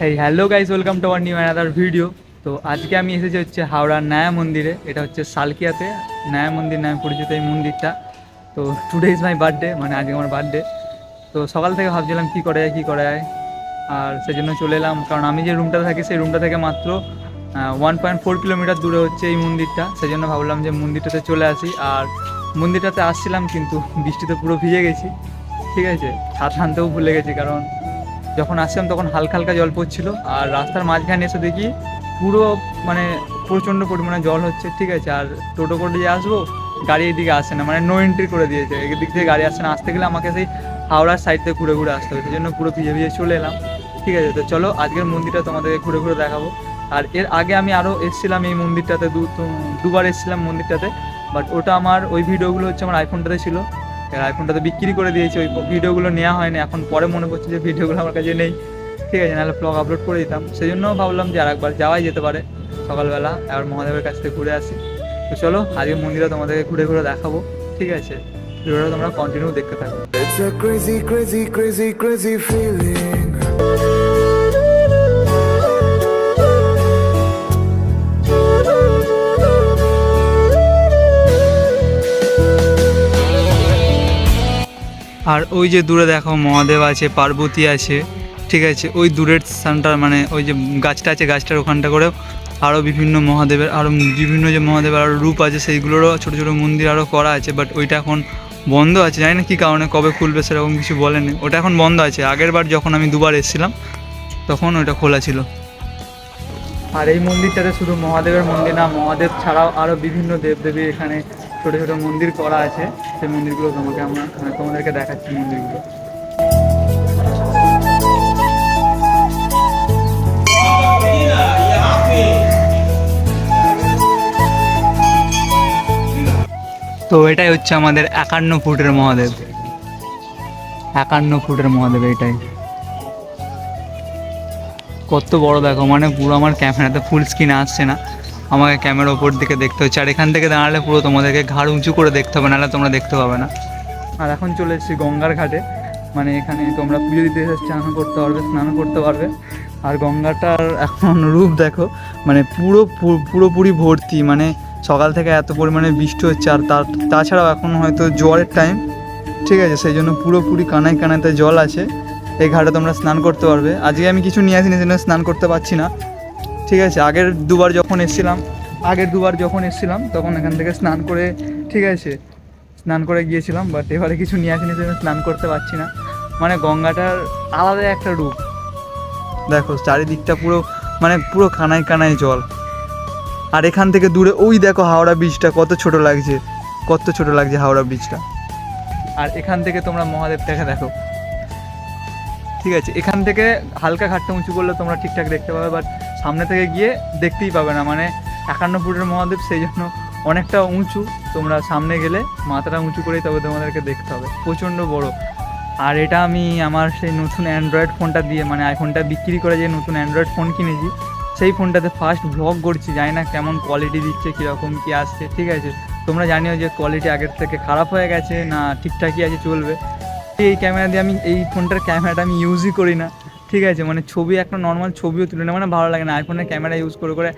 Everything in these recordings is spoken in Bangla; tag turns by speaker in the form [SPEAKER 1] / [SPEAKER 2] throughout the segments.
[SPEAKER 1] Hey hello guys welcome to our new another video তো আজকে আমি এসেছি হচ্ছে হাওড়ার নায়া মন্দিরে। এটা হচ্ছে সালকিয়াতে, নায়া মন্দির নামে পরিচিত এই মন্দিরটা। তো টুডে ইজ মাই বার্থডে মানে আজকে আমার বার্থডে তো সকাল থেকে ভাবছিলাম কী করা যায়, কী করা যায়। আর সেজন্য চলে এলাম, কারণ আমি যে রুমটা থাকি, সেই রুমটা থেকে মাত্র ওয়ান পয়েন্ট ফোর কিলোমিটার দূরে হচ্ছে এই মন্দিরটা। সেজন্য ভাবলাম যে মন্দিরটাতে চলে আসি। আর মন্দিরটাতে আসছিলাম কিন্তু বৃষ্টিতে পুরো ভিজে গেছি। ঠিক আছে, ছাদ আনতেও ভুলে গেছি, কারণ যখন আসছিলাম তখন হালকা হালকা জল পড়ছিল আর রাস্তার মাঝখানে এসে দেখি পুরো মানে প্রচণ্ড পরিমাণে জল হচ্ছে, ঠিক আছে? আর টোটো করে যে আসব, গাড়ি এদিকে আসে না মানে নো এন্ট্রি করে দিয়েছে। এদিক থেকে গাড়ি আসছে না, আসতে গেলে আমাকে সেই হাওড়ার সাইড থেকে ঘুরে ঘুরে আসতে হবে, সেই জন্য পুরো ভিজে ভিজে চলে এলাম, ঠিক আছে? তো চলো, আজকের মন্দিরটা তোমাদেরকে ঘুরে ঘুরে দেখাবো। আর এর আগে আমি আরও এসেছিলাম এই মন্দিরটাতে দুবার এসেছিলাম মন্দিরটাতে বাট ওটা আমার ওই ভিডিওগুলো হচ্ছে আমার আইফোনটাতে ছিল। এর আইফোনটাতে বিক্রি করে দিয়েছি, ওই ভিডিওগুলো নেওয়া হয়নি, এখন পরে মনে পড়ছে যে ভিডিওগুলো আমার কাছে নেই। ঠিক আছে, নাহলে ব্লগ আপলোড করে দিতাম। সেই জন্য ভাবলাম যে আর একবার যাওয়াই যেতে পারে, সকালবেলা আবার মহাদেবের কাছ থেকে ঘুরে আসি। তো চলো, আজকে মন্দিরে তোমাদেরকে ঘুরে ঘুরে দেখাবো, ঠিক আছে? ভিডিওটা তোমরা কন্টিনিউ দেখতে থাকো। আর ওই যে দূরে দেখো মহাদেব আছে, পার্বতী আছে, ঠিক আছে? ওই দূরের স্থানটার মানে ওই যে গাছটা আছে, গাছটার ওখানটা করেও আরও বিভিন্ন মহাদেবের আরও বিভিন্ন যে মহাদেবের আরও রূপ আছে, সেইগুলোরও ছোটো ছোটো মন্দির আরও করা আছে বাট ওইটা এখন বন্ধ আছে। জানি না কী কারণে, কবে খুলবে সেরকম কিছু বলেনি। ওটা এখন বন্ধ আছে। আগের বার যখন আমি দুবার এসেছিলাম, তখন ওইটা খোলা ছিল। আর এই মন্দিরটাতে শুধু মহাদেবের মন্দির না, মহাদেব ছাড়াও আরও বিভিন্ন দেবদেবী এখানে ছোটো ছোটো মন্দির করা আছে, সেই মন্দিরগুলো তোমাকে আমরা মানে তোমাদেরকে দেখাচ্ছি মন্দিরগুলো। তো এটাই হচ্ছে আমাদের একান্ন ফুটের মহাদেব। একান্ন ফুটের মহাদেব এটাই। কত বড় দেখো মানে পুরো আমার ক্যামেরাতে ফুল স্ক্রিন আসছে না। আমাকে ক্যামেরা ওপর দিকে দেখতে হচ্ছে। আর এখান থেকে দাঁড়ালে পুরো তোমাদেরকে ঘাড় উঁচু করে দেখতে হবে, নাহলে তোমরা দেখতে পাবে না। আর এখন চলে এসেছি গঙ্গার ঘাটে। মানে এখানে তোমরা পুজো দিতে এসে স্নান করতে পারবে, স্নান করতে পারবে। আর গঙ্গাটার এখন রূপ দেখো মানে পুরো পুরোপুরি ভর্তি। মানে সকাল থেকে এত পরিমাণে বৃষ্টি হচ্ছে, আর তার, তাছাড়াও এখন হয়তো জোয়ারের টাইম ঠিক আছে, সেই জন্য পুরোপুরি কানায় কানাইতে জল আছে। এই ঘাটে তোমরা স্নান করতে পারবে। আজকে আমি কিছু নিয়ে আসিনি সেজন্য স্নান করতে পারছি না। ঠিক আছে, আগের দুবার যখন এসেছিলাম, আগের দুবার যখন এসেছিলাম, তখন এখান থেকে স্নান করে, ঠিক আছে, স্নান করে গিয়েছিলাম বাট এবারে কিছু নিয়ে আসিনি, সেজন্য স্নান করতে পারছি না। মানে গঙ্গাটার আলাদা একটা রূপ। দেখো, চারিদিকটা পুরো মানে পুরো কানায় কানায় জল। আর এখান থেকে দূরে, ওই দেখো হাওড়া ব্রিজটা কত ছোট লাগছে, কত ছোট লাগছে হাওড়া ব্রিজটা আর এখান থেকে তোমরা মহাদেবটাকে দেখো। ঠিক আছে, এখান থেকে হালকা ঘাটটা উঁচু করলে তোমরা ঠিকঠাক দেখতে পাবে বাট সামনে থেকে গিয়ে দেখতেই পাবে না মানে একান্ন ফুটের মহাদেব সেই জন্য অনেকটা উঁচু। তোমরা সামনে গেলে মাথাটা উঁচু করেই তবে তোমাদেরকে দেখতে হবে, প্রচণ্ড বড়। আর এটা আমি আমার সেই নতুন অ্যান্ড্রয়েড ফোনটা দিয়ে মানে আইফোনটা বিক্রি করে যে নতুন অ্যান্ড্রয়েড ফোন কিনেছি, সেই ফোনটাতে ফার্স্ট ব্লগ করছি, জানি না কেমন কোয়ালিটি দিচ্ছে, কীরকম কী আসছে, ঠিক আছে? তোমরা জানিও যে কোয়ালিটি আগের থেকে খারাপ হয়ে গেছে না ঠিকঠাকই আছে, চলবে। এই ক্যামেরা দিয়ে আমি, এই ফোনটার ক্যামেরাটা আমি ইউজই করি না। ঠিক আছে? মানে ছবি একটা নর্মাল ছবিও তুলে না মানে ভালো লাগে না। আইফোনের ক্যামেরা ইউজ করে করে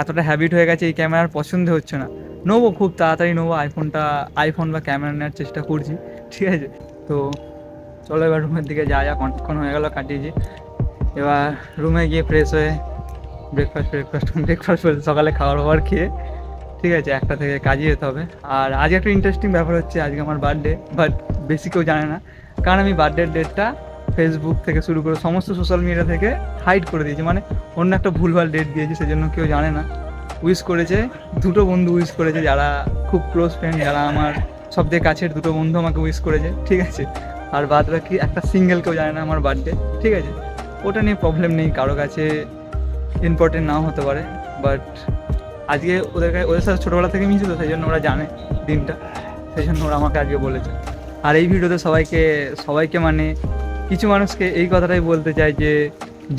[SPEAKER 1] এতটা হ্যাবিট হয়ে গেছে, এই ক্যামেরার পছন্দ হচ্ছে না। নেব, খুব তাড়াতাড়ি নেব আইফোনটা আইফোন বা ক্যামেরা নেওয়ার চেষ্টা করছি। ঠিক আছে? তো চলো এবার রুমের দিকে যা যা অনেকক্ষণ হয়ে গেলো কাটিয়েছি। এবার রুমে গিয়ে ফ্রেশ হয়ে ব্রেকফাস্ট ব্রেকফাস্ট ব্রেকফাস্ট সকালে খাবার খাবার খেয়ে, ঠিক আছে? একটা থেকে কাজে যেতে হবে। আর আজ একটা ইন্টারেস্টিং ব্যাপার হচ্ছে, আজকে আমার বার্থডে বাট বেশি কেউ জানে না। কারণ আমি বার্থডের ডেটটা ফেসবুক থেকে শুরু করে সমস্ত সোশ্যাল মিডিয়া থেকে হাইড করে দিয়েছি। মানে অন্য একটা ভুলভাল ডেট দিয়েছি, সেজন্য কেউ জানে না। উইশ করেছে, দুটো বন্ধু উইশ করেছে, যারা খুব ক্লোজ ফ্রেন্ড যারা আমার সবথেকে কাছের দুটো বন্ধু আমাকে উইশ করেছে, ঠিক আছে? আর বাদ বাকি একটা সিঙ্গেল কেউ জানে না আমার বার্থডে ঠিক আছে? ওটা নিয়ে প্রবলেম নেই, কারও কাছে ইম্পর্টেন্ট নাও হতে পারে বাট আজকে ওদের ওদের সাথে ছোটোবেলা থেকে মিশি তো, সেই জন্য ওরা জানে দিনটা, সেই জন্য ওরা আমাকে আজকে বলেছে। আর এই ভিডিওতে সবাইকে সবাইকে মানে কিছু মানুষকে এই কথাটাই বলতে চাই যে,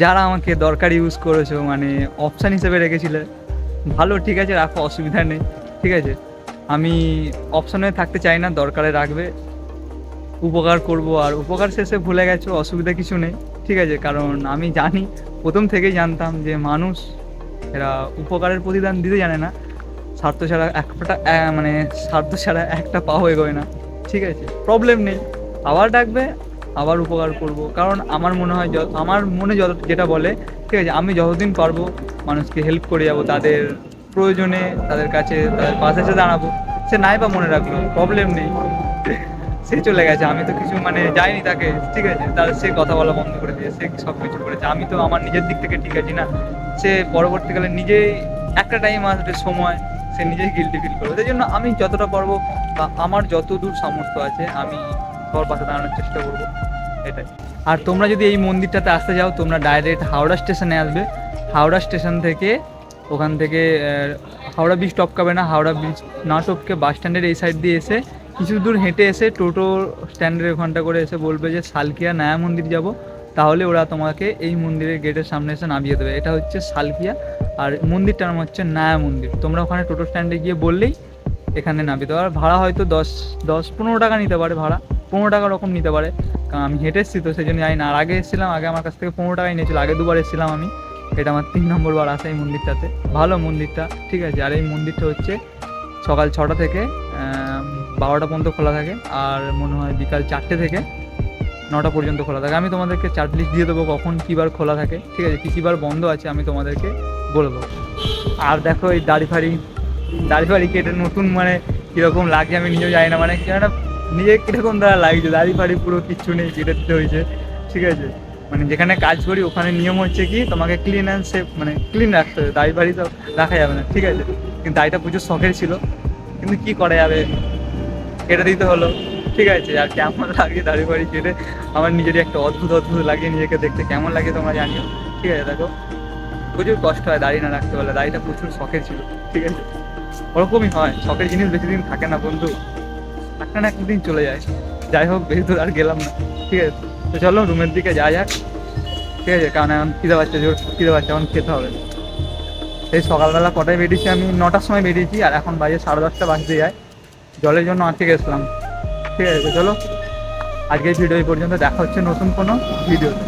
[SPEAKER 1] যারা আমাকে দরকার ইউজ করেছ মানে অপশান হিসেবে রেখেছিলে, ভালো ঠিক আছে, রাখো, অসুবিধা নেই, ঠিক আছে? আমি অপশানে থাকতে চাই না, দরকারে রাখবে, উপকার করব, আর উপকার শেষে ভুলে গেছো, অসুবিধা কিছু নেই, ঠিক আছে? কারণ আমি জানি, প্রথম থেকেই জানতাম যে মানুষ, এরা উপকারের প্রতিদান দিতে জানে না, স্বার্থ ছাড়া একটা মানে স্বার্থ ছাড়া একটা পাও এগোয় না। ঠিক আছে প্রবলেম নেই। আবার ডাকবে, আবার উপকার করব। কারণ আমার মনে হয় আমার মনে যত, যেটা বলে, ঠিক আছে, আমি যতদিন পারব মানুষকে হেল্প করে যাব, তাদের প্রয়োজনে, তাদের কাছে, তাদের পাশে এসে দাঁড়াবো। সে নাই বা মনে রাখল প্রবলেম নেই। সে চলে গেছে, আমি তো কিছু মানে যাইনি তাকে, ঠিক আছে, তার সে কথা বলা বন্ধ করে দিয়ে, সে সব কিছু করেছে। আমি তো আমার নিজের দিক থেকে ঠিক আছি না। সে পরবর্তীকালে নিজেই একটা টাইম আসবে সময় সে নিজেই গিল্টি ফিল করবে। সেই জন্য আমি যতটা পারব বা আমার যত দূর সামর্থ্য আছে, আমি সবার পাশে দাঁড়ানোর চেষ্টা করব। এটাই। আর তোমরা যদি এই মন্দিরটাতে আসতে যাও, তোমরা ডাইরেক্ট হাওড়া স্টেশনে আসবে। হাওড়া স্টেশন থেকে, ওখান থেকে হাওড়া ব্রিজ টপকাবে না, হাওড়া ব্রিজ না টপকে বাস স্ট্যান্ডের এই সাইড দিয়ে এসে কিছু দূর হেঁটে এসে টোটো স্ট্যান্ডের ওখানটা করে এসে বলবে যে, সালকিয়া নায়া মন্দির যাব। তাহলে ওরা তোমাকে এই মন্দিরের গেটের সামনে এসে নামিয়ে দেবে। এটা হচ্ছে সালকিয়া আর মন্দিরটার নাম হচ্ছে নায়া মন্দির। তোমরা ওখানে টোটো স্ট্যান্ডে গিয়ে বললেই এখানে নামিয়ে তো আর ভাড়া হয়তো দশ দশ, পনেরো টাকা নিতে পারে ভাড়া। পনেরো টাকা রকম নিতে পারে। কারণ আমি হেঁটে এসেছি তো সেই জন্য জানি না। আর আগে এসেছিলাম, আগে আমার কাছ থেকে পনেরো টাকাই নিয়েছিল। আগে দুবার এসেছিলাম আমি। এটা আমার তিন নম্বর বার আসা এই মন্দিরটাতে। ভালো মন্দিরটা, ঠিক আছে? আর এই মন্দিরটা হচ্ছে সকাল ছটা থেকে বারোটা পর্যন্ত খোলা থাকে। আর মনে হয় বিকাল চারটে থেকে নটা পর্যন্ত খোলা থাকে। আমি তোমাদেরকে চার্ট লিস্ট দিয়ে দেবো কখন কী বার খোলা থাকে, ঠিক আছে? কী কী বার বন্ধ আছে আমি তোমাদেরকে বলে দেবো। আর দেখো এই দাড়ি ফাড়ি দাড়ি ফাড়ি কেটে নতুন মানে কীরকম লাগে আমি নিজেও জানি না মানে কেননা নিজে কীরকম দ্বারা লাগছে, দাড়ি ফাড়ি পুরো কিচ্ছু নেই, কেটে দিতে হয়েছে, ঠিক আছে? মানে যেখানে কাজ করি ওখানে নিয়ম হচ্ছে কি, তোমাকে ক্লিন অ্যান্ড সেফ মানে ক্লিন রাখতে হবে, দাড়ি ফাড়ি তো রাখা যাবে না, ঠিক আছে? কিন্তু দাড়িটা প্রচুর শখের ছিল, কিন্তু কি করা যাবে? কেটে দিতে হলো। ঠিক আছে, আর কেমন লাগে দাড়ি বাড়ি কেটে? আমার নিজেরই একটা অদ্ভুত অদ্ভুত লাগে নিজেকে দেখতে। কেমন লাগে তোমরা জানিও। ঠিক আছে, দেখো। প্রচুর কষ্ট হয় দাড়ি না রাখতে পারলে। দাড়িটা প্রচুর শখের ছিল। ঠিক আছে? ওরকমই হয়। শখের জিনিস বেশি দিন থাকে না, বন্ধু। একটা না একদিন চলে যায়। যাই হোক, বেশি দূর আর গেলাম না। ঠিক আছে? তো চলো, রুমের দিকে যা যাক। ঠিক আছে? কারণ এখন খিদে পাচ্ছে, জোর খিদে পাচ্ছে, এখন খেতে হবে। এই সকালবেলা কটায় বেরিয়েছি আমি? নটার সময় বেরিয়েছি, আর এখন বাজে সাড়ে দশটা, বাজতে যায়। জলের জন্য আটকে গেছিলাম। ঠিক আছে চলো। আজকের ভিডিও এই পর্যন্ত। দেখা হচ্ছে নতুন কোনো ভিডিওতে